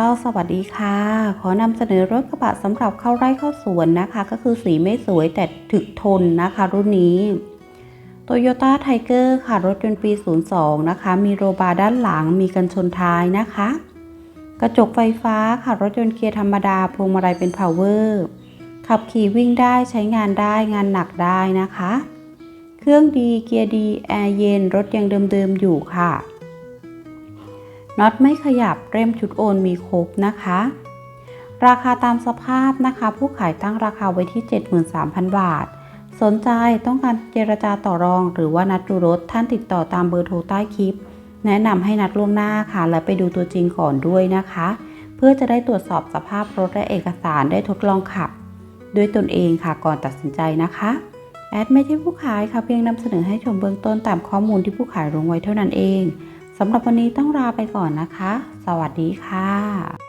เราสวัสดีค่ะ ขอนำเสนอรถกระบะสำหรับเข้าไร่เข้าสวนนะคะ ก็คือสีไม่สวยแต่ถึกทนนะคะ รุ่นนี้ Toyota Tiger ค่ะ รถยนต์ปี 02 นะคะ มีโรบาร์ด้านหลังมีกันชนท้ายนะคะ กระจกไฟฟ้าค่ะ รถยนต์เกียร์ธรรมดาพวงมาลัยเป็น power ขับขี่วิ่งได้ใช้งานได้งานหนักได้นะคะ เครื่องดีเกียร์ดีแอร์เย็นรถยังเดิมๆอยู่ค่ะ น็อตไม่ขยับเร่มชุดโอนมีครบนะคะ ราคาตามสภาพนะคะ ผู้ขายตั้งราคาไว้ที่ 73,000 บาท สนใจต้องการเจรจาต่อรอง หรือว่านัดดูรถท่านติดต่อตามเบอร์โทรใต้คลิป แนะนำให้นัดล่วงหน้าค่ะ และไปดูตัวจริงก่อนด้วยนะคะ เพื่อจะได้ตรวจสอบสภาพรถและเอกสารได้ทดลองขับ ด้วยตนเองค่ะก่อนตัดสินใจนะคะแอดไม่ใช่ผู้ขายค่ะเพียงนำเสนอให้ชมเบื้องต้นตามข้อมูลที่ผู้ขายลงไว้เท่านั้นเอง สำหรับวันนี้ต้องลาไปก่อนนะคะ สวัสดีค่ะ